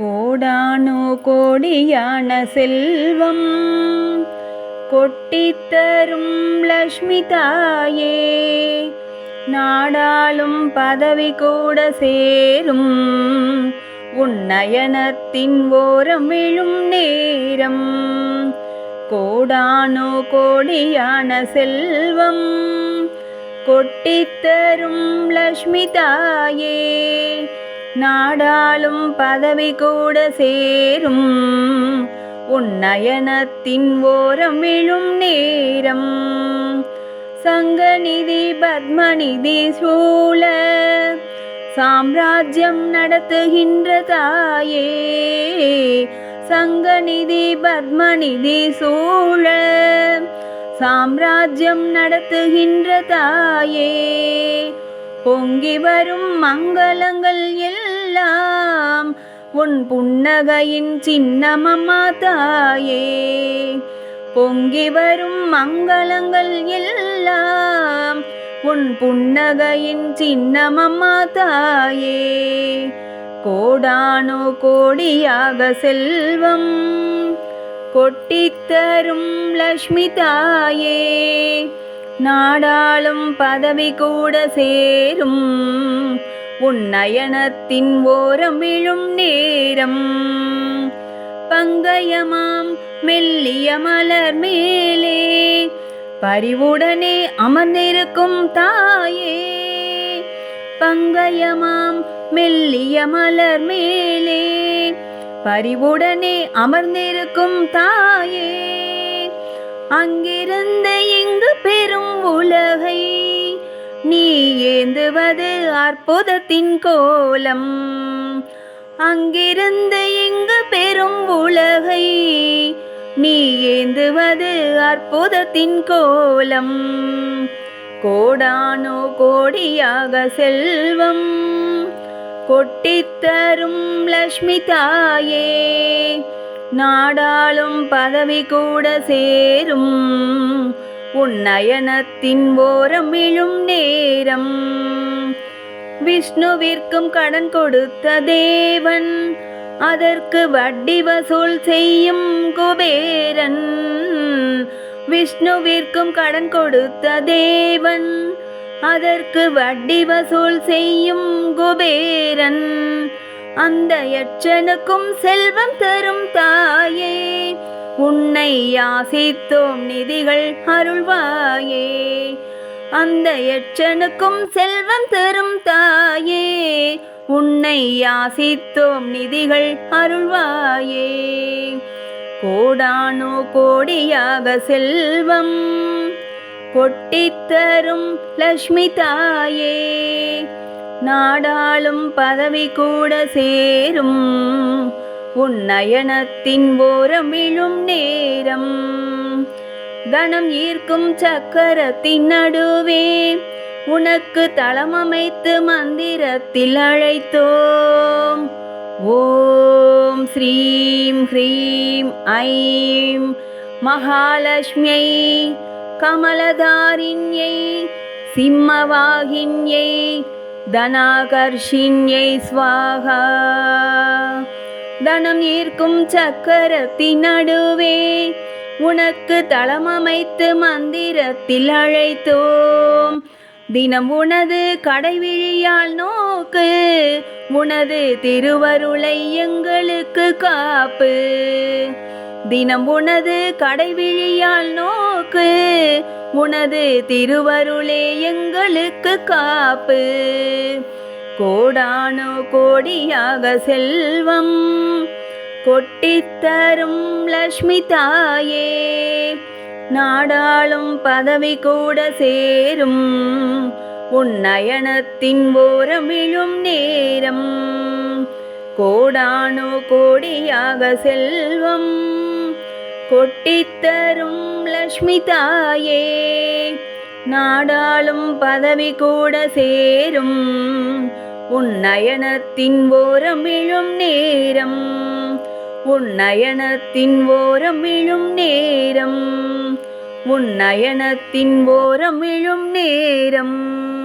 கோடானோ கோடியான செல்வம் கொட்டித்தரும் லக்ஷ்மி தாயே. நாடாளும் பதவி கூட சேரும். உன்னயனத்தின் ஓரம் விழும் நேரம். கோடானோ கோடியான செல்வம் கொட்டித்தரும் லக்ஷ்மி தாயே. நாடாளும் பதவி கூட சேரும். உன்னயனத்தின் ஓரம் விழும் நேரம். சங்கநிதி பத்மநிதி சூழ. சாம்ராஜ்யம் நடத்துகின்ற தாயே. சங்கநிதி பத்மநிதி சூழ. சாம்ராஜ்யம் நடத்துகின்ற தாயே. பொங்கி வரும் மங்களங்கள் எல்லாம். உன் புன்னகையின் சின்னமம்மா தாயே. பொங்கி வரும் மங்களங்கள் எல்லாம். உன் புன்னகையின் சின்னமம்மா தாயே. கோடானோ கோடியாக செல்வம் கொட்டித்தரும் லக்ஷ்மி தாயே. நாடாளும் பதவி கூட சேரும். உன் நயனத்தின் ஓரம் விழும் நேரம். பங்கயமாம் மெல்லிய மலர் மேலே. பரிவுடனே அமர்ந்திருக்கும் தாயே. பங்கயமாம் மெல்லிய மலர் மேலே. பரிவுடனே அமர்ந்திருக்கும் தாயே. அங்கிருந்து இங்கு பெரும் உலகை நீ ஏந்துவது அற்புதத்தின் கோலம். அங்கிருந்து இங்கு பெரும் உலகை நீ ஏந்துவது அற்புதத்தின் கோலம். கோடானோ கோடியாக செல்வம் கொட்டித்தரும் லக்ஷ்மி தாயே நாடாளும் பதவி கூட சேரும். உன் நயனத்தின் ஓரம் இழும் நேரம். விஷ்ணுவிற்கும் கடன் கொடுத்த தேவன் அதற்கு வட்டி வசூல் செய்யும் குபேரன். விஷ்ணுவிற்கும் கடன் கொடுத்த தேவன் அதற்கு வட்டி வசூல் செய்யும் குபேரன். அந்த யட்சனுக்கும் செல்வம் தரும் தாயே. உன்னை யாசித்தோம் நிதிகள் அருள்வாயே. அந்த யட்சனுக்கும் செல்வம் தரும் தாயே. உன்னை யாசித்தோம் நிதிகள் அருள்வாயே. கோடானோ கோடியாக செல்வம் கொட்டித்தரும் லக்ஷ்மி தாயே. நாடாளும் பதவி கூட சேரும். உன் நயனத்தின் ஓரம் விழும் நேரம். தனம் ஈர்க்கும் சக்கரத்தின் நடுவே உனக்கு தளமமைத்து மந்திரத்தில் அழைத்தோம். ஓம் ஸ்ரீம் ஹ்ரீம் ஐம் மகாலட்சுமியை கமலதாரிண்யை சிம்மவாகின்யை தனாகர்ஷின்யை ஸ்வாகா தனம் ஈர்க்கும் சக்கரத்தின் நடுவே உனக்கு தளமமைத்து மந்திரத்தில் அழைத்தோம். தினம் உனது கடைவிழியால் நோக்கு உனது திருவருளை எங்களுக்கு காப்பு. தினம் உனது கடைவிழியால் நோக்கு உனது திருவருளே எங்களுக்கு காப்பு. கோடானோ கோடியாக செல்வம் கொட்டித்தரும் லக்ஷ்மி தாயே. நாடாளும் பதவி கூட சேரும் உன் நயனத்தின் ஓரமிழும் நேரம். கோடானோ கோடியாக செல்வம் கொட்டித்தரும் லக்ஷ்மி தாயே நாடாளும் பதவி கூட சேரும். உன் நயனத்தின் ஓரம் விழும் நேரம். உன் நயனத்தின் ஓரம் விழும் நேரம். உன் நயனத்தின் ஓரம் விழும் நேரம்.